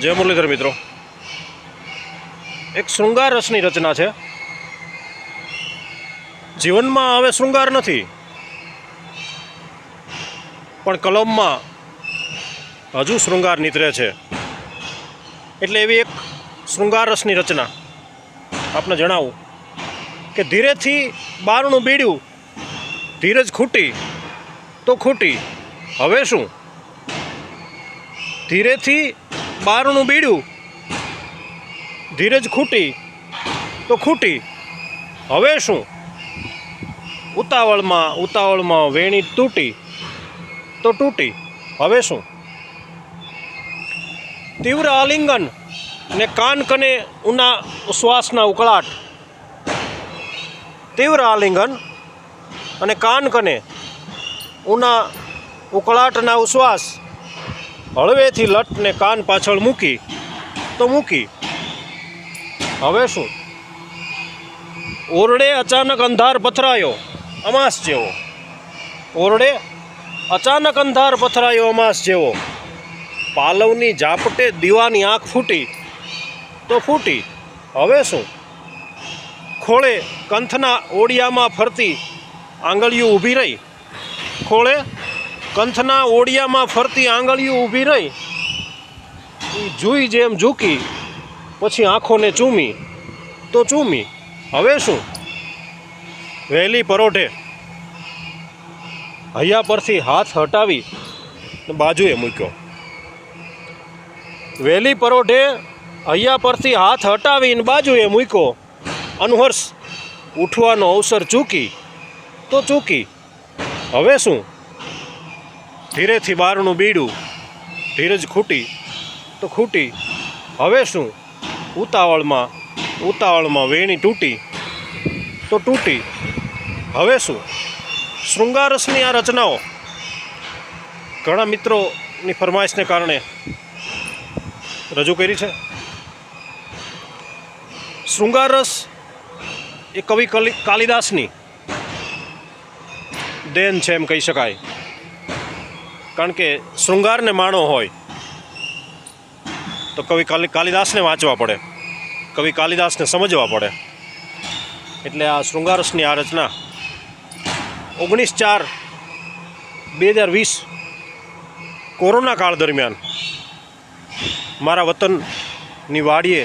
જય મુરલીધર મિત્રો. એક શૃંગાર રસની રચના છે. જીવનમાં હવે શૃંગાર નથી. પણ કલમમાં હજુ શૃંગાર નીતરે છે. એટલે એવી એક શૃંગાર રસની રચના આપને જણાવું કે ધીરેથી બારણું બીડ્યું, ધીરજ ખૂટી તો ખૂટી. હવે શું? ધીરેથી બારણું બીડું ધીરજ ખૂટી તો ખૂટી. હવે શું? ઉતાવળમાં ઉતાવળમાં વેણી તૂટી તો તૂટી. હવે શું? તીવ્ર આલિંગન ને કાન કને ઉના શ્વાસના ઉકળાટ. તીવ્ર આલિંગન અને કાન કને ઉના ઉકળાટના ઉશ્વાસ. હળવેથી લટને કાન પાછળ મૂકી, તો મૂકી. હવે શું? ઓરડે અચાનક અંધાર પથરાયો, અમાસ જેવો. ઓરડે અચાનક અંધાર પથરાયો, અમાસ જેવો. પાલવની ઝાપટે દીવાની આંખ ફૂટી, તો ફૂટી. હવે શું? ખોળે કંથના ઓડિયામાં ફરતી આંગળીઓ ઊભી રહી. ખોળે કંથના ઓડિયામાં ફરતી આંગળીઓ ઊભી રહી. જુઈ જેમ ઝૂકી, પછી આંખોને ચૂમી. તો ચૂમી. હવે શું? વહેલી પરોઢે હૈયા પરથી હાથ હટાવી બાજુએ મૂક્યો. વહેલી પરોઢે હૈયા પરથી હાથ હટાવીને બાજુએ મૂક્યો. અનહર્ષ, ઉઠવાનો અવસર ચૂકી. તો ચૂકી. હવે શું? ધીરેથી બારણું બીડું, ધીરજ ખૂટી, તો ખૂટી. હવે શું? ઉતાવળમાં ઉતાવળમાં વેણી તૂટી, તો તૂટી. હવે શું? શૃંગારસની આ રચનાઓ. ઘણા મિત્રોની ફરમાઈશને કારણે રજૂ કરી છે. શૃંગારસ એ કવિ કલી, કાલિદાસની દેન છે એમ કહી શકાય. કારણ કે શૃંગારને માણો હોય, તો કવિ કાલી, કાલિદાસને વાંચવા પડે. કવિ કાલિદાસને સમજવા પડે. એટલે આ શૃંગારસની આ રચના ઓગણીસ ચાર બે હજાર વીસ કોરોના કાળ દરમિયાન મારા વતનની વાડીએ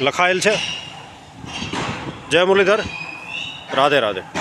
લખાયેલ છે. જય મુરલીધર. રાધે રાધે.